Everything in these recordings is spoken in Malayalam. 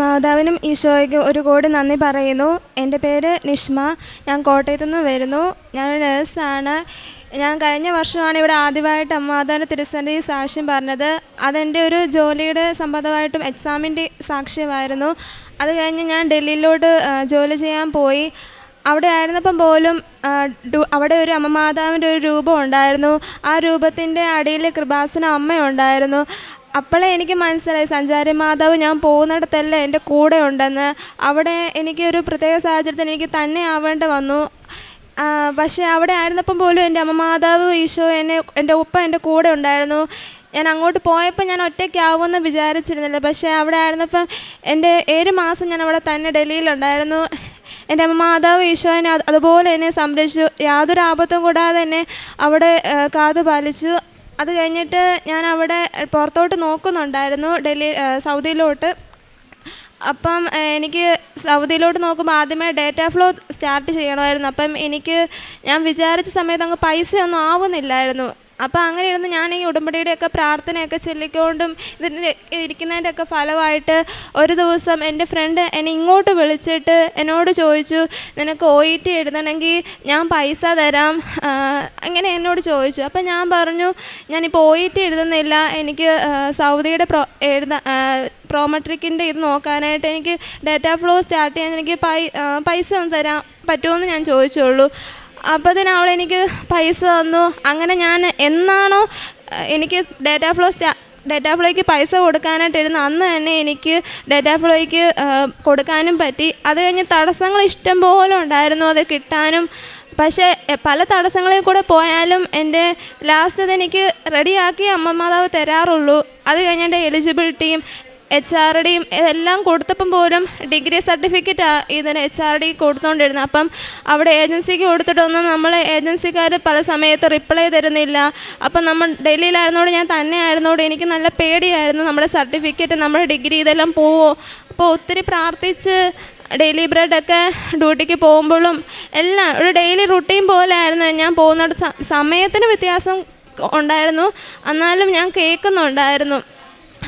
മാതാവിനും ഈശോയ്ക്ക് ഒരു കോടി നന്ദി പറയുന്നു. എന്റെ പേര് നിഷ്മ. ഞാൻ കോട്ടയത്തു നിന്ന് വരുന്നു. ഞാൻ നേഴ്സാണ് ഞാൻ കഴിഞ്ഞ വർഷമാണ് ഇവിടെ ആദ്യമായിട്ട് അമ്മാതാവിന്റെ തിരുസന്നിധി സാക്ഷ്യം പറഞ്ഞത്. അതെന്റെ ഒരു ജോലിയുടെ സംബന്ധമായിട്ടും എക്സാമിന്റെ സാക്ഷ്യമായിരുന്നു. അത് കഴിഞ്ഞ് ഞാൻ ഡൽഹിയിലോട്ട് ജോലി ചെയ്യാൻ പോയി. അവിടെ ആയിരുന്നപ്പം പോലും അവിടെ ഒരു അമ്മമാതാവിന്റെ ഒരു രൂപം ഉണ്ടായിരുന്നു. ആ രൂപത്തിന്റെ അടിയിൽ കൃപാസന അമ്മയുണ്ടായിരുന്നു. അപ്പോഴേ എനിക്ക് മനസ്സിലായി സഞ്ചാരി മാതാവ് ഞാൻ പോകുന്നിടത്തെല്ലാം എന്റെ കൂടെ ഉണ്ടെന്ന്. അവിടെ എനിക്ക് ഒരു പ്രത്യേക സാഹചര്യത്തിൽ എനിക്ക് തന്നെ ആവേണ്ടി വന്നു. പക്ഷേ അവിടെ ആയിരുന്നപ്പം പോലും എന്റെ അമ്മ മാതാവ് ഈശോ എന്നെ എന്റെ ഉപ്പ എന്റെ കൂടെ ഉണ്ടായിരുന്നു. ഞാൻ അങ്ങോട്ട് പോയപ്പോൾ ഞാൻ ഒറ്റയ്ക്കാവുമെന്ന് വിചാരിച്ചിരുന്നില്ല. പക്ഷേ അവിടെ ആയിരുന്നപ്പം എന്റെ ഏഴ് മാസം ഞാൻ അവിടെ തന്നെ ഡൽഹിയിലുണ്ടായിരുന്നു. എന്റെ അമ്മ മാതാവ് ഈശോനെ അത് അതുപോലെ എന്നെ സംരക്ഷിച്ചു. യാതൊരു ആപത്തും കൂടാതെ എന്നെ അവിടെ കാതു പാലിച്ചു അത് കഴിഞ്ഞിട്ട് ഞാൻ അവിടെ പുറത്തോട്ട് നോക്കുന്നുണ്ടായിരുന്നു ഡൽഹി സൗദിയിലോട്ട്. അപ്പം എനിക്ക് സൗദിയിലോട്ട് നോക്കുമ്പോൾ ആദ്യമേ ഡേറ്റ ഫ്ലോ സ്റ്റാർട്ട് ചെയ്യണമായിരുന്നു. അപ്പം എനിക്ക് ഞാൻ വിചാരിച്ച സമയത്ത് അങ്ങ് പൈസയൊന്നും ആവുന്നില്ലായിരുന്നു. അപ്പം അങ്ങനെ ഇരുന്ന് ഞാൻ ഈ ഉടമ്പടിയുടെയൊക്കെ പ്രാർത്ഥനയൊക്കെ ചൊല്ലിക്കൊണ്ടും ഇതിന്റെ ഇരിക്കുന്നതിന്റെയൊക്കെ ഫലമായിട്ട് ഒരു ദിവസം എന്റെ ഫ്രണ്ട് എന്നെ ഇങ്ങോട്ട് വിളിച്ചിട്ട് എന്നോട് ചോദിച്ചു നിനക്ക് ഒ ഇ ടി എഴുതണമെങ്കിൽ ഞാൻ പൈസ തരാം. അങ്ങനെ എന്നോട് ചോദിച്ചു. അപ്പം ഞാൻ പറഞ്ഞു ഞാനിപ്പോൾ ഒ ഇ ടി എഴുതുന്നില്ല. എനിക്ക് സൗദിയുടെ പ്രോ എഴുതാ പ്രോമെട്രിക്കിന്റെ ഇത് നോക്കാനായിട്ട് എനിക്ക് ഡാറ്റാ ഫ്ലോ സ്റ്റാർട്ട് ചെയ്യാൻ എനിക്ക് പൈ പൈസ ഒന്ന് തരാൻ പറ്റുമോ എന്ന് ഞാൻ ചോദിച്ചുള്ളൂ. അവൾ എനിക്ക് പൈസ തന്നു. അങ്ങനെ ഞാൻ എന്നാണോ എനിക്ക് ഡേറ്റ ഫ്ലോ ഡേറ്റ ഫ്ലോയ്ക്ക് പൈസ കൊടുക്കാനായിട്ട് ഇരുന്ന അന്ന് തന്നെ എനിക്ക് ഡാറ്റാ ഫ്ലോയ്ക്ക് കൊടുക്കാനും പറ്റി. അത് കഴിഞ്ഞ് തടസ്സങ്ങൾ ഇഷ്ടം പോലെ ഉണ്ടായിരുന്നു അത് കിട്ടാനും. പക്ഷേ പല തടസ്സങ്ങളിൽ കൂടെ പോയാലും എന്റെ ലാസ്റ്റ് അതെനിക്ക് റെഡിയാക്കി അമ്മമാതാവ് തരാറുള്ളൂ. അത് കഴിഞ്ഞ് എന്റെ എലിജിബിലിറ്റിയും എച്ച് ആർ ഡിയും എല്ലാം കൊടുത്തപ്പം പോലും ഡിഗ്രി സർട്ടിഫിക്കറ്റ് ഇതിന് എച്ച് ആർ ഡി കൊടുത്തുകൊണ്ടിരുന്നത് അപ്പം അവിടെ ഏജൻസിക്ക് കൊടുത്തിട്ടൊന്നും നമ്മൾ ഏജൻസിക്കാർ പല സമയത്ത് റിപ്ലൈ തരുന്നില്ല. അപ്പം നമ്മൾ ഡൽഹിയിലായിരുന്നോട് ഞാൻ തന്നെ ആയിരുന്നോട് എനിക്ക് നല്ല പേടിയായിരുന്നു നമ്മുടെ സർട്ടിഫിക്കറ്റ് നമ്മുടെ ഡിഗ്രി ഇതെല്ലാം പോവോ. അപ്പോൾ ഒത്തിരി പ്രാർത്ഥിച്ച് ഡെയിലി ബ്രെഡൊക്കെ ഡ്യൂട്ടിക്ക് പോകുമ്പോഴും എല്ലാം ഒരു ഡെയിലി റുട്ടീൻ പോലെ ആയിരുന്നു ഞാൻ പോകുന്നിടത്ത്. സമയത്തിന് വ്യത്യാസം ഉണ്ടായിരുന്നു. എന്നാലും ഞാൻ കേൾക്കുന്നുണ്ടായിരുന്നു.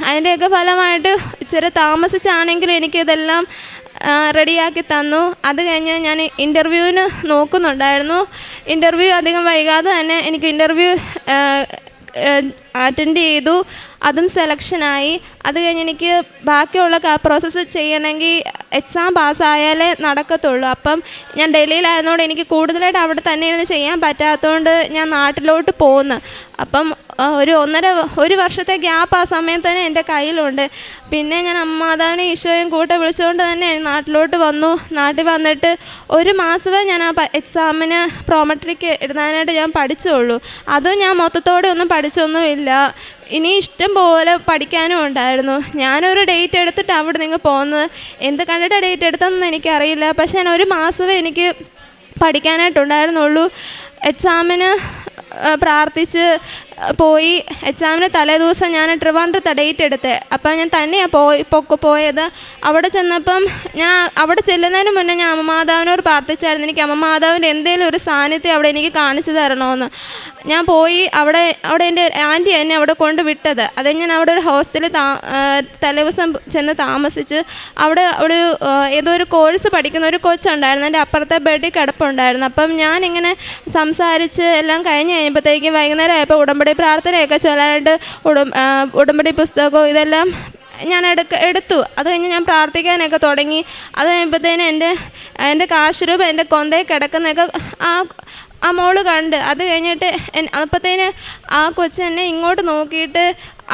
അതിന്റെയൊക്കെ ഫലമായിട്ട് ഇച്ചിരി താമസിച്ചാണെങ്കിലും എനിക്കിതെല്ലാം റെഡിയാക്കി തന്നു. അത് കഴിഞ്ഞ് ഞാൻ ഇന്റർവ്യൂവിന് നോക്കുന്നുണ്ടായിരുന്നു. ഇന്റർവ്യൂ അധികം വൈകാതെ തന്നെ എനിക്ക് ഇന്റർവ്യൂ അറ്റൻഡ് ചെയ്തു. അതും സെലക്ഷനായി. അത് കഴിഞ്ഞ് എനിക്ക് ബാക്കിയുള്ള പ്രോസസ്സ് ചെയ്യണമെങ്കിൽ എക്സാം പാസ്സായാലേ നടക്കത്തുള്ളൂ. അപ്പം ഞാൻ ഡൽഹിയിലായിരുന്നതുകൊണ്ട് എനിക്ക് കൂടുതലായിട്ട് അവിടെ തന്നെ ഇരുന്ന് ചെയ്യാൻ പറ്റാത്തതുകൊണ്ട് ഞാൻ നാട്ടിലോട്ട് പോന്നു. അപ്പം ഒരു ഒന്നര ഒരു വർഷത്തെ ഗ്യാപ്പ് ആ സമയത്ത് തന്നെ എന്റെ കയ്യിലുണ്ട്. പിന്നെ ഞാൻ അമ്മാതാവിനെ ഈശോയും കൂട്ടെ വിളിച്ചുകൊണ്ട് തന്നെ നാട്ടിലോട്ട് വന്നു. നാട്ടിൽ വന്നിട്ട് ഒരു മാസമേ ഞാൻ ആ എക്സാമിന് പ്രോമെട്രിക്ക് എഴുതാനായിട്ട് ഞാൻ പഠിച്ചുള്ളൂ അതും ഞാൻ മൊത്തത്തോടെ ഒന്നും പഠിച്ചൊന്നുമില്ല. ഇനി ഇഷ്ടം പോലെ പഠിക്കാനും ഉണ്ടായിരുന്നു. ഞാനൊരു ഡേറ്റ് എടുത്തിട്ട് അവിടെ നിങ്ങൾ പോകുന്നത് എന്ത് കണ്ടിട്ട് ഡേറ്റ് എടുത്തതെന്ന് എനിക്കറിയില്ല. പക്ഷേ ഞാൻ ഒരു മാസമേ എനിക്ക് പഠിക്കാനായിട്ടുണ്ടായിരുന്നുള്ളൂ. എക്സാമിന് പ്രാർത്ഥിച്ച് പോയി. എക്സാമിന് തലേദിവസം ഞാൻ ട്രിവാൻഡ്രത്തെ ഡേറ്റ് എടുത്ത്. അപ്പം ഞാൻ തന്നെയാണ് പോയി പൊക്കെ പോയത്. അവിടെ ചെന്നപ്പം ഞാൻ അവിടെ ചെല്ലുന്നതിന് മുന്നേ ഞാൻ അമ്മമാതാവിനോട് പ്രാർത്ഥിച്ചായിരുന്നു എനിക്ക് അമ്മമാതാവിന്റെ എന്തെങ്കിലും ഒരു സാന്നിധ്യം അവിടെ എനിക്ക് കാണിച്ചു തരണമെന്ന് ഞാൻ പോയി അവിടെ അവിടെ എന്റെ ആന്റി എന്നെ അവിടെ കൊണ്ട് വിട്ടത്. അത് ഞാൻ അവിടെ ഒരു ഹോസ്റ്റലിൽ താ തലേദിവസം ചെന്ന് താമസിച്ച് അവിടെ ഒരു ഏതോ ഒരു കോഴ്സ് പഠിക്കുന്ന ഒരു കൊച്ചുണ്ടായിരുന്നു. എന്റെ അപ്പുറത്തെ ബെഡിൽ കിടപ്പുണ്ടായിരുന്നു. അപ്പം ഞാനിങ്ങനെ സംസാരിച്ച് എല്ലാം കഴിഞ്ഞ് കഴിയുമ്പോഴത്തേക്കും വൈകുന്നേരം ആയപ്പോൾ ഉടമ്പടി പ്രാർത്ഥനയൊക്കെ ചൊല്ലാനായിട്ട് ഉടം ഉടമ്പടി പുസ്തകവും ഇതെല്ലാം ഞാൻ എടുക്ക എടുത്തു. അത് കഴിഞ്ഞ് ഞാൻ പ്രാർത്ഥിക്കാനൊക്കെ തുടങ്ങി. അത് കഴിയുമ്പോഴത്തേന് എന്റെ എന്റെ കാശുരൂപ എന്റെ കൊന്തയിൽ കിടക്കുന്നതൊക്കെ ആ ആ മോൾ കണ്ട്. അത് കഴിഞ്ഞിട്ട് അപ്പത്തേന് ആ കൊച്ചെന്നെ ഇങ്ങോട്ട് നോക്കിയിട്ട്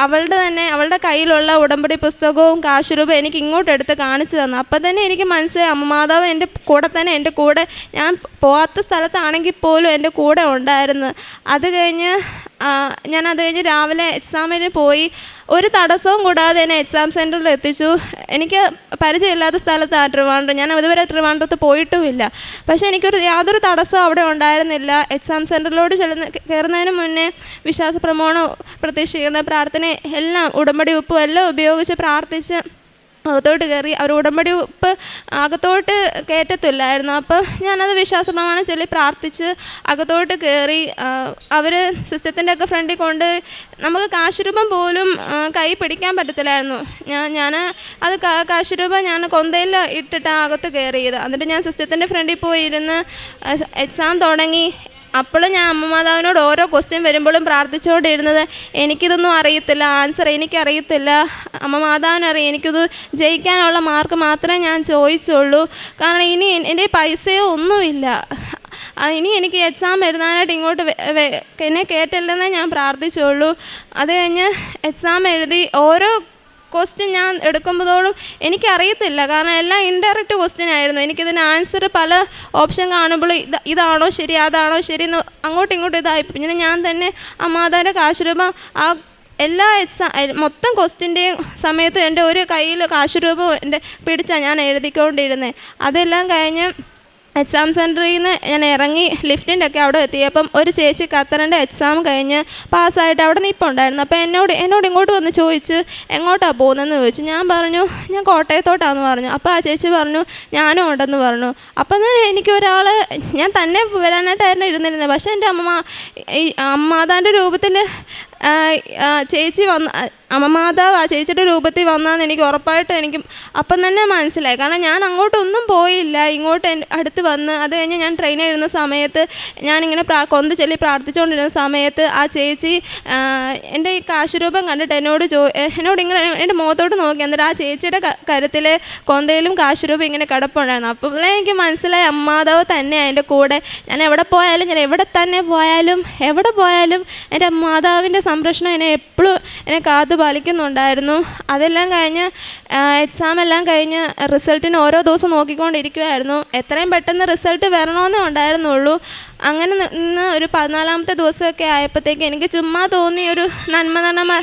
അവളുടെ തന്നെ അവളുടെ കയ്യിലുള്ള ഉടമ്പടി പുസ്തകവും കാശുരൂപം എനിക്ക് ഇങ്ങോട്ട് എടുത്ത് കാണിച്ചു തന്നു. അപ്പം തന്നെ എനിക്ക് മനസ്സിലായി അമ്മ മാതാവ് എന്റെ കൂടെ തന്നെ എന്റെ കൂടെ ഞാൻ പോവാത്ത സ്ഥലത്താണെങ്കിൽ പോലും എന്റെ കൂടെ ഉണ്ടായിരുന്നു. അത് കഴിഞ്ഞ് ഞാൻ അത് കഴിഞ്ഞ് രാവിലെ എക്സാമിന് പോയി. ഒരു തടസ്സവും കൂടാതെ എന്നെ എക്സാം സെന്ററിൽ എത്തിച്ചു. എനിക്ക് പരിചയമില്ലാത്ത സ്ഥലത്താണ് ട്രിവാൻഡ്രം. ഞാൻ അതുവരെ ട്രിവാൻഡ്രത്ത് പോയിട്ടുമില്ല. പക്ഷേ എനിക്കൊരു യാതൊരു തടസ്സവും അവിടെ ഉണ്ടായിരുന്നില്ല. എക്സാം സെന്ററിലോട്ട് ചെല്ലുന്ന കയറുന്നതിന് മുന്നേ വിശ്വാസ പ്രമോണം പ്രത്യക്ഷീകരണ പ്രാർത്ഥന എല്ലാം ഉടമ്പടി ഉപ്പും എല്ലാം ഉപയോഗിച്ച് പ്രാർത്ഥിച്ച് അകത്തോട്ട് കയറി അവർ ഉടമ്പടി ഉപ്പ് അകത്തോട്ട് കയറ്റത്തില്ലായിരുന്നു. അപ്പം ഞാനത് വിശ്വാസപ്രമാണം ചൊല്ലി പ്രാർത്ഥിച്ച് അകത്തോട്ട് കയറി അവർ സിസ്റ്റത്തിന്റെ ഒക്കെ ഫ്രണ്ടിൽ കൊണ്ട് നമുക്ക് കാശുരൂപം പോലും കൈ പിടിക്കാൻ പറ്റത്തില്ലായിരുന്നു. ഞാൻ ഞാൻ അത് കാശുരൂപം ഞാൻ കൊന്തയിൽ ഇട്ടിട്ടാണ് അകത്ത് കയറിയത്. എന്നിട്ട് ഞാൻ സിസ്റ്റത്തിന്റെ ഫ്രണ്ടിൽ പോയി ഇരുന്ന് എക്സാം തുടങ്ങി. അപ്പോഴും ഞാൻ അമ്മ മാതാവിനോട് ഓരോ ക്വസ്റ്റ്യൻ വരുമ്പോഴും പ്രാർത്ഥിച്ചുകൊണ്ടിരുന്നത് എനിക്കിതൊന്നും അറിയത്തില്ല ആൻസർ എനിക്കറിയത്തില്ല. അമ്മ മാതാവിനറിയാം എനിക്കിത് ജയിക്കാനുള്ള മാർക്ക് മാത്രമേ ഞാൻ ചോദിച്ചുള്ളൂ. കാരണം ഇനി എൻ- എന്റെ പൈസയോ ഒന്നുമില്ല. ഇനി എനിക്ക് എക്സാം എഴുതാനായിട്ട് ഇങ്ങോട്ട് എന്നെ കേട്ടില്ലെന്നേ ഞാൻ പ്രാർത്ഥിച്ചുള്ളൂ. അത് കഴിഞ്ഞ് എക്സാം എഴുതി ഓരോ ക്വസ്റ്റ്യൻ ഞാൻ എടുക്കുമ്പോഴോടും എനിക്കറിയത്തില്ല. കാരണം എല്ലാം ഇൻഡയറക്റ്റ് ക്വസ്റ്റ്യൻ ആയിരുന്നു. എനിക്കിതിന് ആൻസർ പല ഓപ്ഷൻ കാണുമ്പോൾ ഇത് ഇതാണോ ശരി അതാണോ ശരി എന്ന് അങ്ങോട്ടും ഇങ്ങോട്ടും ഇതായി. പിന്നെ ഞാൻ തന്നെ ആ മാതാവിന്റെ കാശുരൂപം ആ എല്ലാ എക്സാം മൊത്തം ക്വസ്റ്റിന്റെയും സമയത്തും എന്റെ ഒരു കയ്യിൽ കാശുരൂപം എന്റെ പിടിച്ചാണ് ഞാൻ എഴുതിക്കൊണ്ടിരുന്നത്. അതെല്ലാം കഴിഞ്ഞ് എക്സാം സെന്ററിൽ നിന്ന് ഞാൻ ഇറങ്ങി ലിഫ്റ്റിന്റെ ഒക്കെ അവിടെ എത്തിയപ്പം ഒരു ചേച്ചി ഖത്തറിന്റെ എക്സാം കഴിഞ്ഞ് പാസ്സായിട്ട് അവിടെ നിൽപ്പുണ്ടായിരുന്നു. അപ്പോൾ എന്നോട് എന്നോട് ഇങ്ങോട്ട് വന്ന് ചോദിച്ച് എങ്ങോട്ടാണ് പോകുന്നതെന്ന് ചോദിച്ചു? ഞാൻ പറഞ്ഞു ഞാൻ കോട്ടയത്തോട്ടാന്ന് പറഞ്ഞു. അപ്പോൾ ആ ചേച്ചി പറഞ്ഞു ഞാനും ഉണ്ടെന്ന് പറഞ്ഞു. അപ്പം തന്നെ എനിക്ക് ഒരാൾ ഞാൻ തന്നെ വരാനായിട്ടായിരുന്നു ഇരുന്നിരുന്നത്. പക്ഷേ എന്റെ അമ്മ ഈ അമ്മാതാന്റെ രൂപത്തിൽ ചേച്ചി വന്ന അമ്മമാതാവ് ആ ചേച്ചിയുടെ രൂപത്തിൽ വന്നാന്ന് എനിക്ക് ഉറപ്പായിട്ട് എനിക്ക് അപ്പം തന്നെ മനസ്സിലായി. കാരണം ഞാൻ അങ്ങോട്ടൊന്നും പോയില്ല. ഇങ്ങോട്ട് അടുത്ത് വന്ന് അത് കഴിഞ്ഞ് ഞാൻ ട്രെയിനിൽ ഇരുന്ന സമയത്ത് ഞാനിങ്ങനെ പ്രാ കൊന്ത് ചൊല്ലി പ്രാർത്ഥിച്ചുകൊണ്ടിരുന്ന സമയത്ത് ആ ചേച്ചി എന്റെ ഈ കാശുരൂപം കണ്ടിട്ട് എന്നോട് ചോ എന്നോട് ഇങ്ങനെ എന്റെ മുഖത്തോട്ട് നോക്കി. എന്നിട്ട് ആ ചേച്ചിയുടെ കരുത്തിൽ കൊന്തയിലും കാശുരൂപം ഇങ്ങനെ കിടപ്പുണ്ടായിരുന്നു. അപ്പോൾ എനിക്ക് മനസ്സിലായി അമ്മാതാവ് തന്നെയാണ് എന്റെ കൂടെ. ഞാൻ എവിടെ പോയാലും ഞാൻ എവിടെ തന്നെ പോയാലും എവിടെ പോയാലും എന്റെ മാതാവിന്റെ സംരക്ഷണം എന്നെ എപ്പോഴും എന്നെ കാത്തു പാലിക്കുന്നുണ്ടായിരുന്നു. അതെല്ലാം കഴിഞ്ഞ് എക്സാം എല്ലാം കഴിഞ്ഞ് റിസൾട്ടിന് ഓരോ ദിവസം നോക്കിക്കൊണ്ടിരിക്കുമായിരുന്നു എത്രയും പെട്ടെന്ന് റിസൾട്ട് വരണമെന്നേ ഉണ്ടായിരുന്നുള്ളൂ. അങ്ങനെ നിന്ന് ഒരു പതിനാലാമത്തെ ദിവസമൊക്കെ ആയപ്പോഴത്തേക്ക് എനിക്ക് ചുമ്മാ തോന്നി ഒരു നന്മ നന്മ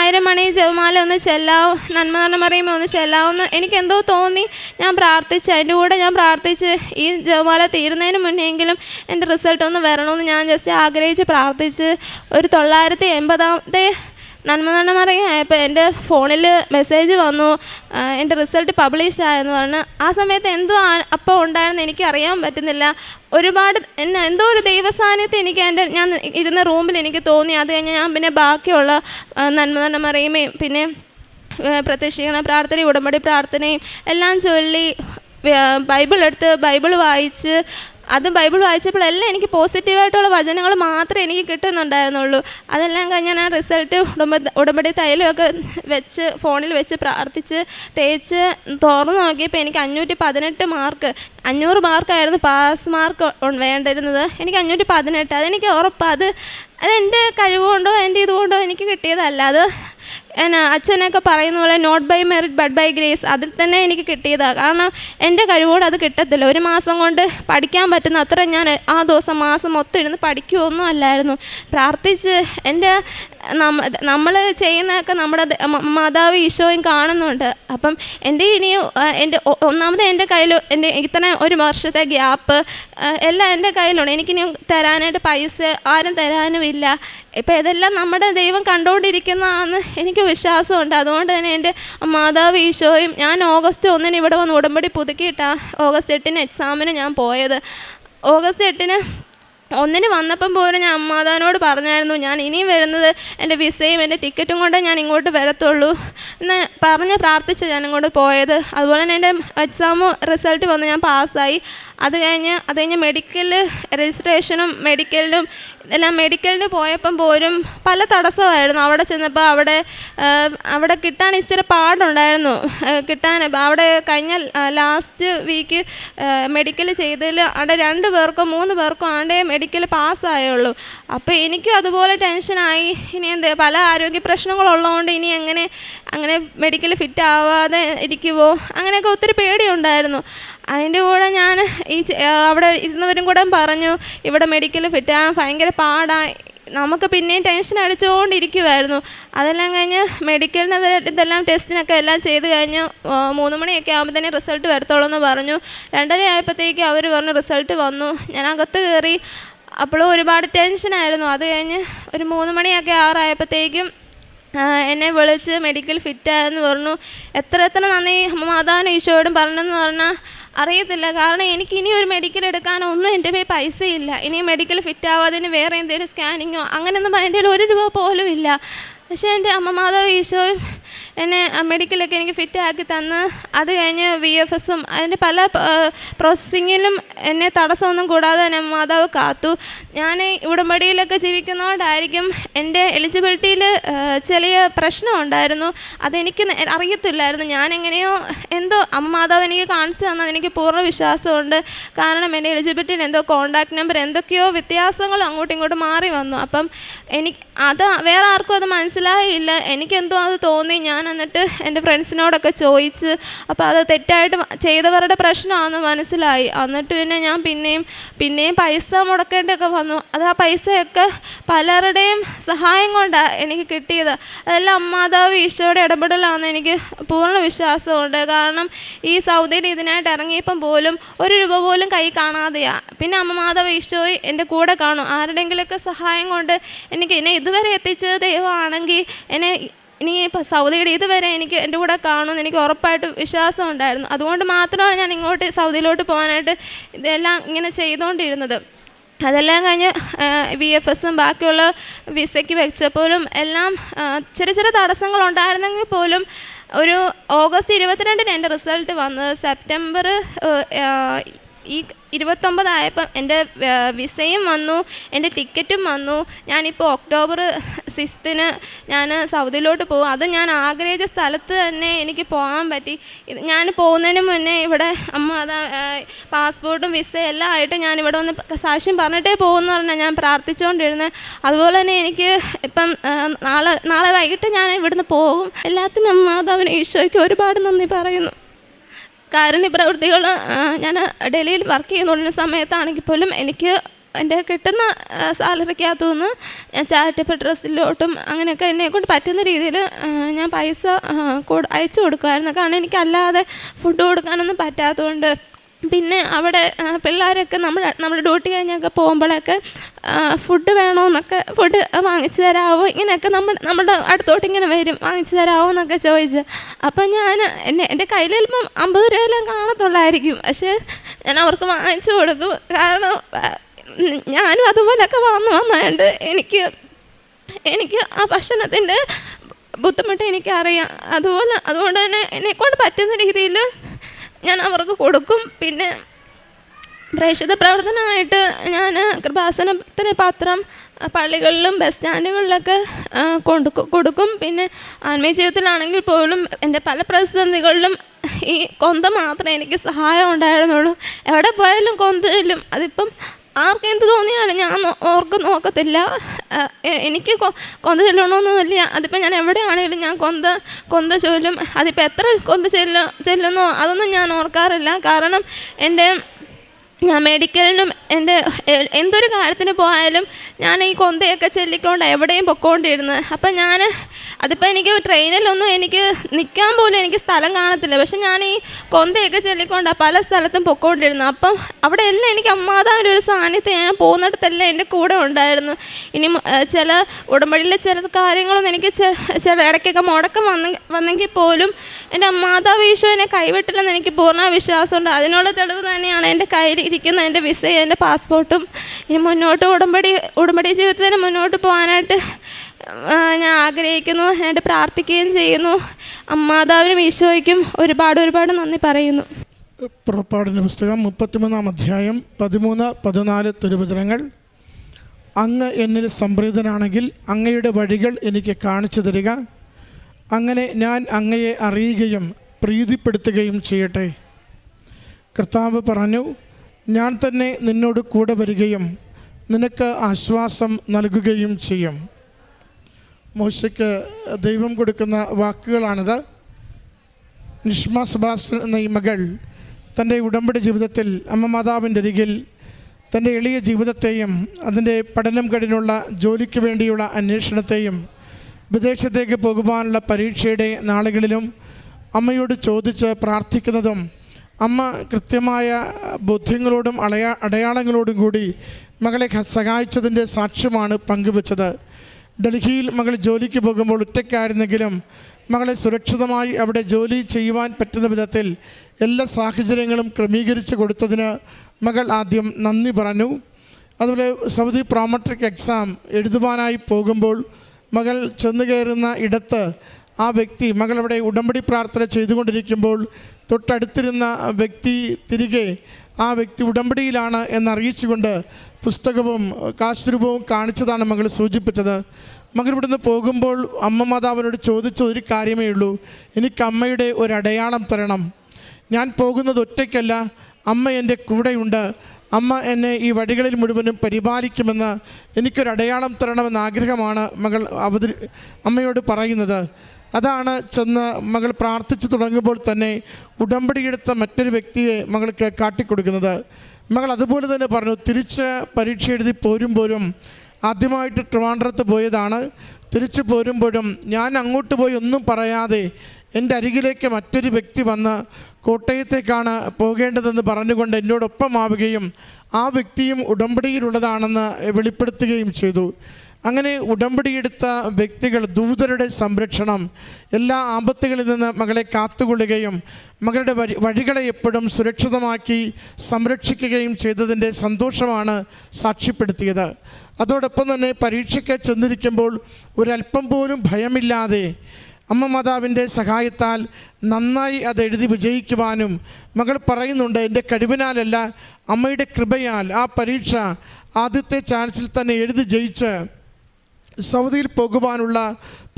ആയിരം മണി ജപമാല ഒന്ന് ചെല്ലാവും നന്മ നന്മ പറയുമ്പോൾ ഒന്ന് ചെല്ലാവുന്ന എനിക്കെന്തോ തോന്നി. ഞാൻ പ്രാർത്ഥിച്ച് അതിന്റെ കൂടെ ഞാൻ പ്രാർത്ഥിച്ച് ഈ ജവമാല തീരുന്നതിന് മുന്നെയെങ്കിലും എന്റെ റിസൾട്ട് ഒന്ന് വരണമെന്ന് ഞാൻ ജസ്റ്റ് ആഗ്രഹിച്ച് പ്രാർത്ഥിച്ച് ഒരു തൊള്ളായിരത്തി എൺപതാമത്തെ നന്മ നന്മ പറയായപ്പോൾ എന്റെ ഫോണിൽ മെസ്സേജ് വന്നു എന്റെ റിസൾട്ട് പബ്ലിഷ് ആയെന്ന് പറഞ്ഞ്. ആ സമയത്ത് എന്തോ അപ്പോൾ ഉണ്ടായിരുന്നു എനിക്ക് അറിയാൻ പറ്റുന്നില്ല. ഒരുപാട് എന്നെ എന്തോ ഒരു ദൈവസാന്നിധ്യം എനിക്ക് എന്റെ ഞാൻ ഇരുന്ന റൂമിൽ എനിക്ക് തോന്നി. അത് കഴിഞ്ഞ് ഞാൻ പിന്നെ ബാക്കിയുള്ള ആ, നന്മ നന്മ പറയുകയും പിന്നെ പ്രത്യക്ഷീകരണ പ്രാർത്ഥനയും ഉടമ്പടി പ്രാർത്ഥനയും എല്ലാം ചൊല്ലി ബൈബിൾ എടുത്ത് ബൈബിൾ വായിച്ച് അത് ബൈബിൾ വായിച്ചപ്പോഴെല്ലാം എനിക്ക് പോസിറ്റീവായിട്ടുള്ള വചനങ്ങൾ മാത്രമേ എനിക്ക് കിട്ടുന്നുണ്ടായിരുന്നുള്ളൂ. അതെല്ലാം കഴിഞ്ഞ് ഞാൻ റിസൾട്ട് ഉടമ്പ ഉടമ്പടി തൈലമൊക്കെ വെച്ച് ഫോണിൽ വെച്ച് പ്രാർത്ഥിച്ച് തേച്ച് തുറന്നു നോക്കിയപ്പോൾ എനിക്ക് അഞ്ഞൂറ്റി പതിനെട്ട് മാർക്ക് അഞ്ഞൂറ് മാർക്കായിരുന്നു പാസ് മാർക്ക് വേണ്ടിയിരുന്നത്. എനിക്ക് അഞ്ഞൂറ്റി പതിനെട്ട് അതെനിക്ക് ഉറപ്പാണ് അത് അതെന്റെ കഴിവുകൊണ്ടോ എന്റെ ഇതുകൊണ്ടോ എനിക്ക് കിട്ടിയതല്ല. അത് എന്നാ അച്ഛനൊക്കെ പറയുന്ന പോലെ not by merit but by grace അതിൽ തന്നെ എനിക്ക് കിട്ടിയതാണ് കാരണം എന്റെ കഴിവോട് അത് കിട്ടത്തില്ല. ഒരു മാസം കൊണ്ട് പഠിക്കാൻ പറ്റുന്ന അത്ര ഞാൻ ആ ദിവസം മാസം മൊത്തം ഇരുന്ന് പഠിക്കുകയൊന്നും അല്ലായിരുന്നു. പ്രാർത്ഥിച്ച് എന്റെ നമ്മൾ ചെയ്യുന്നതൊക്കെ നമ്മുടെ മാതാവ് ഈശോയും കാണുന്നുണ്ട്. അപ്പം എന്റെ ഇനിയും എന്റെ ഒന്നാമത് എന്റെ കയ്യിൽ എന്റെ ഇത്ര ഒരു വർഷത്തെ ഗ്യാപ്പ് എല്ലാം എന്റെ കയ്യിലുണ്ട്. എനിക്കിനി തരാനായിട്ട് പൈസ ആരും തരാനുമില്ല. ഇപ്പം ഇതെല്ലാം നമ്മുടെ ദൈവം കണ്ടുകൊണ്ടിരിക്കുന്നതാണെന്ന് എനിക്ക് വിശ്വാസമുണ്ട്. അതുകൊണ്ട് തന്നെ എന്റെ മാതാവ് ഈശോയും ഞാൻ ഓഗസ്റ്റ് ഒന്നിന് ഇവിടെ വന്ന് ഉടമ്പടി പുതുക്കിയിട്ടാണ് ഓഗസ്റ്റ് എട്ടിന് എക്സാമിന് ഞാൻ പോയത്. ഓഗസ്റ്റ് എട്ടിന് ഒന്നിന് വന്നപ്പം പോലും ഞാൻ അമ്മാതാനോട് പറഞ്ഞായിരുന്നു ഞാൻ ഇനിയും വരുന്നത് എന്റെ വിസയും എന്റെ ടിക്കറ്റും കൊണ്ടേ ഞാൻ ഇങ്ങോട്ട് വരത്തുള്ളൂ. എന്ന് പറഞ്ഞ് പ്രാർത്ഥിച്ച് ഞാൻ ഇങ്ങോട്ട് പോയത്. അതുപോലെ തന്നെ എന്റെ എക്സാം റിസൾട്ട് വന്ന് ഞാൻ പാസ്സായി അത് കഴിഞ്ഞ് അത് കഴിഞ്ഞ് മെഡിക്കൽ രജിസ്ട്രേഷനും മെഡിക്കലിനും എല്ലാം മെഡിക്കലിന് പോയപ്പം പോലും പല തടസ്സമായിരുന്നു. അവിടെ ചെന്നപ്പോൾ അവിടെ അവിടെ കിട്ടാൻ ഇച്ചിരി പാടുണ്ടായിരുന്നു. കിട്ടാൻ അവിടെ കഴിഞ്ഞ ലാസ്റ്റ് വീക്ക് മെഡിക്കൽ ചെയ്തതിൽ അവിടെ രണ്ട് പേർക്കോ മൂന്ന് പേർക്കോ ആണ്ടേ മെഡിക്കൽ പാസ്സായുള്ളൂ അപ്പോൾ എനിക്കും അതുപോലെ ടെൻഷനായി ഇനി എന്ത് പല ആരോഗ്യ പ്രശ്നങ്ങളുള്ളതുകൊണ്ട് ഇനി എങ്ങനെ അങ്ങനെ മെഡിക്കൽ ഫിറ്റ് ആവാതെ ഇരിക്കുമോ അങ്ങനെയൊക്കെ ഒത്തിരി പേടിയുണ്ടായിരുന്നു. അതിന്റെ കൂടെ ഞാൻ ഈ അവിടെ ഇരുന്നവരും കൂടെ പറഞ്ഞു ഇവിടെ മെഡിക്കൽ ഫിറ്റ് ആകാൻ ഭയങ്കര പാടാണ് നമുക്ക് പിന്നെയും ടെൻഷൻ അടിച്ചുകൊണ്ടിരിക്കുമായിരുന്നു അതെല്ലാം കഴിഞ്ഞ് മെഡിക്കലിന് ഇതെല്ലാം ടെസ്റ്റിനൊക്കെ എല്ലാം ചെയ്ത് കഴിഞ്ഞ് മൂന്ന് മണിയൊക്കെ തന്നെ റിസൾട്ട് വരത്തോളൂ എന്ന് പറഞ്ഞു. രണ്ടര ആയപ്പോഴത്തേക്ക് അവർ പറഞ്ഞു റിസൾട്ട് വന്നു. ഞാൻ അകത്ത് കയറി അപ്പോഴും ഒരുപാട് ടെൻഷനായിരുന്നു അത് കഴിഞ്ഞ് ഒരു മൂന്ന് മണിയൊക്കെ ആറായപ്പോഴത്തേക്കും എന്നെ വിളിച്ച് മെഡിക്കൽ ഫിറ്റായെന്ന് പറഞ്ഞു. എത്ര എത്ര നന്ദി മാതാവിനും ഈശോയോടും പറഞ്ഞെന്ന് പറഞ്ഞാൽ അറിയത്തില്ല. കാരണം എനിക്ക് ഇനി ഒരു മെഡിക്കൽ എടുക്കാനോ ഒന്നും എന്റെ പേ പൈസ ഇല്ല ഇനി മെഡിക്കൽ ഫിറ്റ് ആവാതിന് വേറെ എന്തെങ്കിലും സ്കാനിങ്ങോ അങ്ങനെയൊന്നും എന്റെ ഒരു രൂപ പോലും ഇല്ല. പക്ഷേ എന്റെ അമ്മ മാതാവ് ഈശോയും എന്നെ മെഡിക്കലൊക്കെ എനിക്ക് ഫിറ്റ് ആക്കി തന്ന്. അത് കഴിഞ്ഞ് വി എഫ് എസും അതിന്റെ പല പ്രോസസ്സിങ്ങിലും എന്നെ തടസ്സമൊന്നും കൂടാതെ തന്നെ മാതാവ് കാത്തു. ഞാൻ ഉടമ്പടിയിലൊക്കെ ജീവിക്കുന്നതുകൊണ്ടായിരിക്കും എന്റെ എലിജിബിലിറ്റിയിൽ ചെറിയ പ്രശ്നമുണ്ടായിരുന്നു. അതെനിക്ക് അറിയത്തില്ലായിരുന്നു. ഞാൻ എങ്ങനെയോ എന്തോ അമ്മ മാതാവ് എനിക്ക് കാണിച്ചു തന്നത് എനിക്ക് പൂർണ വിശ്വാസമുണ്ട്. കാരണം എന്റെ എലിജിബിലിറ്റിയിൽ എന്തോ കോണ്ടാക്ട് നമ്പർ എന്തൊക്കെയോ വ്യത്യാസങ്ങൾ അങ്ങോട്ടും ഇങ്ങോട്ടും മാറി വന്നു. അപ്പം എനിക്ക് അത് വേറെ ആർക്കും അത് മനസ്സിലായില്ല. എനിക്കെന്തോ അത് തോന്നി. ഞാൻ എന്നിട്ട് എന്റെ ഫ്രണ്ട്സിനോടൊക്കെ ചോദിച്ച് അപ്പോൾ അത് തെറ്റായിട്ട് ചെയ്തവരുടെ പ്രശ്നമാണെന്ന് മനസ്സിലായി. എന്നിട്ട് പിന്നെ ഞാൻ പിന്നെയും പിന്നെയും പൈസ മുടക്കേണ്ടതൊക്കെ വന്നു. അത് ആ പൈസയൊക്കെ പലരുടെയും സഹായം കൊണ്ടാണ് എനിക്ക് കിട്ടിയത്. അതെല്ലാം അമ്മാതാവ് ഈശോയുടെ ഇടപെടലാണെന്ന് എനിക്ക് പൂർണ വിശ്വാസമുണ്ട്. കാരണം ഈ സൗദിയിൽ ഇതിനായിട്ട് ഇറങ്ങിയപ്പം പോലും ഒരു രൂപ പോലും കൈ കാണാതെയാണ് പിന്നെ അമ്മമാതാവ് ഈശോയി എന്റെ കൂടെ കാണും. ആരുടെങ്കിലുമൊക്കെ സഹായം കൊണ്ട് എനിക്ക് എന്നെ ഇതുവരെ എത്തിച്ചത് ദൈവമാണെങ്കിൽ എന്നെ ഇനി ഇപ്പം സൗദിയുടെ ഇതുവരെ എനിക്ക് എന്റെ കൂടെ കാണുമെന്ന് എനിക്ക് ഉറപ്പായിട്ട് വിശ്വാസം ഉണ്ടായിരുന്നു. അതുകൊണ്ട് മാത്രമാണ് ഞാൻ ഇങ്ങോട്ട് സൗദിയിലോട്ട് പോകാനായിട്ട് ഇതെല്ലാം ഇങ്ങനെ ചെയ്തുകൊണ്ടിരുന്നത്. അതെല്ലാം കഴിഞ്ഞ് വി എഫ് എസും ബാക്കിയുള്ള വിസയ്ക്ക് വെച്ചപ്പോഴും എല്ലാം ചെറിയ ചെറിയ ചെറിയ തടസ്സങ്ങളുണ്ടായിരുന്നെങ്കിൽ പോലും ഒരു ഓഗസ്റ്റ് ഇരുപത്തിരണ്ടിന് എന്റെ റിസൾട്ട് വന്നത് സെപ്റ്റംബർ ഈ ഇരുപത്തൊമ്പതായപ്പം എന്റെ വിസയും വന്നു എന്റെ ടിക്കറ്റും വന്നു. ഞാനിപ്പോൾ ഒക്ടോബർ സിക്സ്ത്തിന് ഞാൻ സൗദിയിലോട്ട് പോകും അത് ഞാൻ ആഗ്രഹിച്ച സ്ഥലത്ത് തന്നെ എനിക്ക് പോകാൻ പറ്റി. ഞാൻ പോകുന്നതിന് മുന്നേ ഇവിടെ അമ്മ അതാ പാസ്പോർട്ടും വിസയും എല്ലാം ആയിട്ട് ഞാൻ ഇവിടെ വന്ന് സാക്ഷ്യം പറഞ്ഞിട്ടേ പോകുമെന്ന് പറഞ്ഞാൽ ഞാൻ പ്രാർത്ഥിച്ചുകൊണ്ടിരുന്നത് അതുപോലെ തന്നെ എനിക്ക് ഇപ്പം നാളെ നാളെ വൈകിട്ട് ഞാൻ ഇവിടുന്ന് പോകും. എല്ലാത്തിനും മാതാവിന് ഈശോയ്ക്ക് ഒരുപാട് നന്ദി പറയുന്നു. കാരുണ്യ പ്രവൃത്തികൾ ഞാൻ ഡൽഹിയിൽ വർക്ക് ചെയ്യുന്നുള്ള സമയത്താണെങ്കിൽ പോലും എനിക്ക് എന്റെ കിട്ടുന്ന സാലറിക്കകത്തു നിന്ന് ഞാൻ ചാരിറ്റബിൾ ഡ്രസ്സിലോട്ടും അങ്ങനെയൊക്കെ എന്നെ കൊണ്ട് പറ്റുന്ന രീതിയിൽ ഞാൻ പൈസ അയച്ചു കൊടുക്കുമായിരുന്നു. കാരണം എനിക്കല്ലാതെ ഫുഡ് കൊടുക്കാനൊന്നും പറ്റാത്തതുകൊണ്ട് പിന്നെ അവിടെ പിള്ളേരൊക്കെ നമ്മൾ നമ്മുടെ ഡ്യൂട്ടി കഴിഞ്ഞൊക്കെ പോകുമ്പോഴൊക്കെ ഫുഡ് വേണമെന്നൊക്കെ ഫുഡ് വാങ്ങിച്ചു തരാമോ ഇങ്ങനെയൊക്കെ നമ്മൾ നമ്മുടെ അടുത്തോട്ട് ഇങ്ങനെ വരും വാങ്ങിച്ചു തരാമോ എന്നൊക്കെ ചോദിച്ച്. അപ്പം ഞാൻ എന്നെ എന്റെ കയ്യിൽ ചിലപ്പം അമ്പത് രൂപയെല്ലാം കാണത്തുള്ളായിരിക്കും. പക്ഷേ ഞാൻ അവർക്ക് വാങ്ങിച്ചു കൊടുക്കും. കാരണം ഞാനും അതുപോലെയൊക്കെ വളർന്നു വന്നതുകൊണ്ട് എനിക്ക് എനിക്ക് ആ ഭക്ഷണത്തിന്റെ ബുദ്ധിമുട്ട് എനിക്കറിയാം. അതുപോലെ അതുകൊണ്ട് തന്നെ എന്നെക്കൊണ്ട് പറ്റുന്ന രീതിയിൽ ഞാൻ അവർക്ക് കൊടുക്കും. പിന്നെ പ്രേക്ഷിത പ്രവർത്തനമായിട്ട് ഞാൻ കൃപാസനത്തിന് പത്രം പള്ളികളിലും ബസ് സ്റ്റാൻഡുകളിലൊക്കെ കൊടുക്കും പിന്നെ ആത്മീയ ജീവിതത്തിലാണെങ്കിൽ പോലും എന്റെ പല പ്രതിസന്ധികളിലും ഈ കൊന്ത മാത്രമേ എനിക്ക് സഹായം ഉണ്ടായിരുന്നുള്ളൂ. എവിടെ പോയാലും കൊന്തയിലും. ചെല്ലും അതിപ്പം ആർക്കെന്ത് തോന്നിയാലും ഞാൻ ഓർക്ക് നോക്കത്തില്ല. എനിക്ക് കൊന്ത ചെല്ലണമെന്നില്ല അതിപ്പോൾ ഞാൻ എവിടെയാണെങ്കിലും ഞാൻ കൊന്ത കൊന്ത ചൊല്ലും. അതിപ്പോൾ എത്ര കൊന്ത ചെല്ല ചെല്ലുന്നോ അതൊന്നും ഞാൻ ഓർക്കാറില്ല. കാരണം എന്റെ ഞാൻ മെഡിക്കലിനും എന്റെ എന്തൊരു കാര്യത്തിന് പോയാലും ഞാൻ ഈ കൊന്തയൊക്കെ ചെല്ലിക്കൊണ്ട് എവിടെയും പൊക്കോണ്ടിരുന്നത് അപ്പം ഞാൻ അതിപ്പോൾ എനിക്ക് ട്രെയിനിലൊന്നും എനിക്ക് നിൽക്കാൻ പോലും എനിക്ക് സ്ഥലം കാണത്തില്ല. പക്ഷെ ഞാൻ ഈ കൊന്തയൊക്കെ ചെല്ലിക്കൊണ്ടാണ് പല സ്ഥലത്തും പൊക്കോണ്ടിരുന്നത് അപ്പം അവിടെ എല്ലാം എനിക്ക് അമ്മാതാവിന്റെ ഒരു സാന്നിധ്യം ഞാൻ പോകുന്നിടത്തെല്ലാം എന്റെ കൂടെ ഉണ്ടായിരുന്നു. ഇനി ചില ഉടമ്പടിയിലെ ചില കാര്യങ്ങളൊന്നും എനിക്ക് ചില ഇടയ്ക്കൊക്കെ മുടക്കം വന്ന വന്നെങ്കിൽ പോലും എന്റെ അമ്മാതാവ് ഈശോ എന്നെ കൈവിട്ടില്ലെന്ന് എനിക്ക് പൂർണ വിശ്വാസമുണ്ട്. അതിനുള്ള തെളിവ് തന്നെയാണ് എന്റെ കയ്യിൽ ഇരിക്കുന്ന എന്റെ വിസയും എന്റെ പാസ്പോർട്ടും ഇനി മുന്നോട്ട് ഉടമ്പടി ഉടമ്പടി ജീവിതത്തിന് മുന്നോട്ട് പോകാനായിട്ട് ഞാൻ ആഗ്രഹിക്കുന്നു ഞാനായിട്ട് പ്രാർത്ഥിക്കുകയും ചെയ്യുന്നു. അമ്മാതാവിനും ഈശോയ്ക്കും ഒരുപാട് ഒരുപാട് നന്ദി പറയുന്നു. പുറപ്പാടിന്റെ പുസ്തകം മുപ്പത്തിമൂന്നാം അധ്യായം പതിമൂന്ന് പതിനാല് തിരുവചനങ്ങൾ. അങ്ങ് എന്നിൽ സംപ്രീതനാണെങ്കിൽ അങ്ങയുടെ വഴികൾ എനിക്ക് കാണിച്ചു തരിക. അങ്ങനെ ഞാൻ അങ്ങയെ അറിയുകയും പ്രീതിപ്പെടുത്തുകയും ചെയ്യട്ടെ. കർത്താവ് പറഞ്ഞു ഞാൻ തന്നെ നിന്നോട് കൂടെ വരികയും നിനക്ക് ആശ്വാസം നൽകുകയും ചെയ്യും. മോശയ്ക്ക് ദൈവം കൊടുക്കുന്ന വാക്കുകളാണിത്. നിഷ്മ സുഭാഷ് എന്ന ഈ മകൾ തന്റെ ഉടമ്പടി ജീവിതത്തിൽ അമ്മ മാതാവിന്റെ അരികിൽ തന്റെ എളിയ ജീവിതത്തെയും അതിന്റെ പഠനം കഴിഞ്ഞുള്ള ജോലിക്ക് വേണ്ടിയുള്ള അന്വേഷണത്തെയും വിദേശത്തേക്ക് പോകുവാനുള്ള പരീക്ഷയുടെ നാളുകളിലും അമ്മയോട് ചോദിച്ച് പ്രാർത്ഥിക്കുന്നതും അമ്മ കൃത്യമായ ബോധ്യങ്ങളോടും അടയാ അടയാളങ്ങളോടും കൂടി മകളെ സഹായിച്ചതിന്റെ സാക്ഷ്യമാണ് പങ്കുവച്ചത്. ഡൽഹിയിൽ മകൾ ജോലിക്ക് പോകുമ്പോൾ ഒറ്റയ്ക്കായിരുന്നെങ്കിലും മകളെ സുരക്ഷിതമായി അവിടെ ജോലി ചെയ്യുവാൻ പറ്റുന്ന വിധത്തിൽ എല്ലാ സാഹചര്യങ്ങളും ക്രമീകരിച്ച് കൊടുത്തതിന് മകൾ ആദ്യം നന്ദി പറഞ്ഞു. അതുപോലെ സൗദി പ്രോമട്രിക് എക്സാം എഴുതുവാനായി പോകുമ്പോൾ മകൾ ചെന്നു കയറുന്ന ഇടത്ത് ആ വ്യക്തി മകളവിടെ ഉടമ്പടി പ്രാർത്ഥന ചെയ്തുകൊണ്ടിരിക്കുമ്പോൾ തൊട്ടടുത്തിരുന്ന വ്യക്തി തിരികെ ആ വ്യക്തി ഉടമ്പടിയിലാണ് എന്നറിയിച്ചുകൊണ്ട് പുസ്തകവും കാശ് രൂപവും കാണിച്ചതാണ് മകൾ സൂചിപ്പിച്ചത്. മകൾ ഇവിടുന്ന് പോകുമ്പോൾ അമ്മ മാതാവിനോട് ചോദിച്ച ഒരു കാര്യമേ ഉള്ളൂ. എനിക്ക് അമ്മയുടെ ഒരു അടയാളം തരണം. ഞാൻ പോകുന്നത് ഒറ്റയ്ക്കല്ല. അമ്മ എന്റെ കൂടെയുണ്ട്. അമ്മ എന്നെ ഈ വഴികളിൽ മുഴുവനും പരിപാലിക്കുമെന്ന് എനിക്കൊരു അടയാളം തരണമെന്ന ആഗ്രഹമാണ് മകൾ അവതരി അമ്മയോട് പറയുന്നത്. അതാണ് ചെന്ന് മകൾ പ്രാർത്ഥിച്ചു തുടങ്ങുമ്പോൾ തന്നെ ഉടമ്പടിയെടുത്ത മറ്റൊരു വ്യക്തിയെ മകൾക്ക് കാട്ടിക്കൊടുക്കുന്നത്. മകൾ അതുപോലെ തന്നെ പറഞ്ഞു തിരിച്ച് പരീക്ഷ എഴുതി പോരുമ്പോഴും ആദ്യമായിട്ട് ട്രിവാൻഡ്രത്ത് പോയതാണ്. തിരിച്ചു പോരുമ്പോഴും ഞാൻ അങ്ങോട്ട് പോയി ഒന്നും പറയാതെ എന്റെ അരികിലേക്ക് മറ്റൊരു വ്യക്തി വന്ന് കോട്ടയത്തേക്കാണ് പോകേണ്ടതെന്ന് പറഞ്ഞുകൊണ്ട് എന്നോടൊപ്പമാവുകയും ആ വ്യക്തിയും ഉടമ്പടിയിലുള്ളതാണെന്ന് വെളിപ്പെടുത്തുകയും ചെയ്തു. അങ്ങനെ ഉടമ്പടിയെടുത്ത വ്യക്തികൾ ദൂതരുടെ സംരക്ഷണം എല്ലാ ആപത്തുകളിൽ നിന്ന് മകളെ കാത്തുകൊള്ളുകയും മകളുടെ വഴി വഴികളെ എപ്പോഴും സുരക്ഷിതമാക്കി സംരക്ഷിക്കുകയും ചെയ്തതിന്റെ സന്തോഷമാണ് സാക്ഷ്യപ്പെടുത്തിയത്. അതോടൊപ്പം തന്നെ പരീക്ഷയ്ക്ക് ചെന്നിരിക്കുമ്പോൾ ഒരല്പം പോലും ഭയമില്ലാതെ അമ്മ മാതാവിന്റെ സഹായത്താൽ നന്നായി അത് എഴുതി വിജയിക്കുവാനും മകൾ പറയുന്നുണ്ട് എന്റെ കഴിവിനാലല്ല അമ്മയുടെ കൃപയാൽ ആ പരീക്ഷ ആദ്യത്തെ ചാൻസിൽ തന്നെ എഴുതി ജയിച്ച് സൗദിയിൽ പോകുവാനുള്ള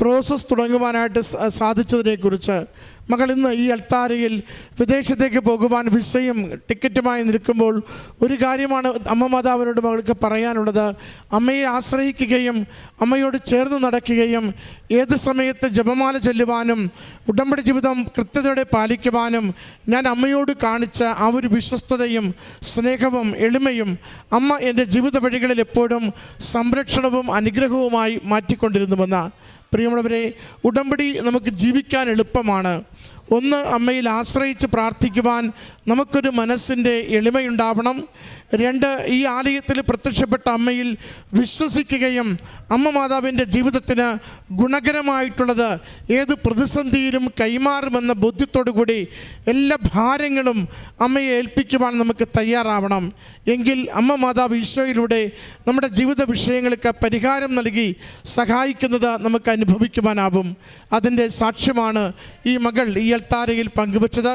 പ്രോസസ്സ് തുടങ്ങുവാനായിട്ട് സാധിച്ചതിനെക്കുറിച്ച് മകൾ ഇന്ന് ഈ അൽത്താരയിൽ വിദേശത്തേക്ക് പോകുവാൻ വിസയും ടിക്കറ്റുമായി നിൽക്കുമ്പോൾ ഒരു കാര്യമാണ് അമ്മ മാതാവിനോട് മകൾക്ക് പറയാനുള്ളത്. അമ്മയെ ആശ്രയിക്കുകയും അമ്മയോട് ചേർന്ന് നടക്കുകയും ഏത് സമയത്ത് ജപമാല ചെല്ലുവാനും ഉടമ്പടി ജീവിതം കൃത്യതയോടെ പാലിക്കുവാനും ഞാൻ അമ്മയോട് കാണിച്ച ആ ഒരു വിശ്വസ്തതയും സ്നേഹവും എളിമയും അമ്മ എന്റെ ജീവിത വഴികളിൽ എപ്പോഴും സംരക്ഷണവും അനുഗ്രഹവുമായി മാറ്റിക്കൊണ്ടിരുന്നുവെന്ന് പ്രിയമുള്ളവരെ ഉടമ്പടി നമുക്ക് ജീവിക്കാൻ എളുപ്പമാണ്. ഒന്ന് അമ്മയിൽ ആശ്രയിച്ച് പ്രാർത്ഥിക്കുവാൻ നമുക്കൊരു മനസ്സിന്റെ എളിമയുണ്ടാവണം. രണ്ട് ഈ ആലയത്തിൽ പ്രത്യക്ഷപ്പെട്ട അമ്മയിൽ വിശ്വസിക്കുകയും അമ്മ മാതാവിന്റെ ജീവിതത്തിന് ഗുണകരമായിട്ടുള്ളത് ഏത് പ്രതിസന്ധിയിലും കൈമാറുമെന്ന കൂടി എല്ലാ ഭാരങ്ങളും അമ്മയെ ഏൽപ്പിക്കുവാൻ നമുക്ക് തയ്യാറാവണം. എങ്കിൽ അമ്മ മാതാവ് ഈശോയിലൂടെ നമ്മുടെ ജീവിത വിഷയങ്ങൾക്ക് പരിഹാരം നൽകി സഹായിക്കുന്നത് നമുക്ക് അനുഭവിക്കുവാനാവും. അതിന്റെ സാക്ഷ്യമാണ് ഈ മകൾ ഈ അൽത്താരയിൽ പങ്കുവച്ചത്.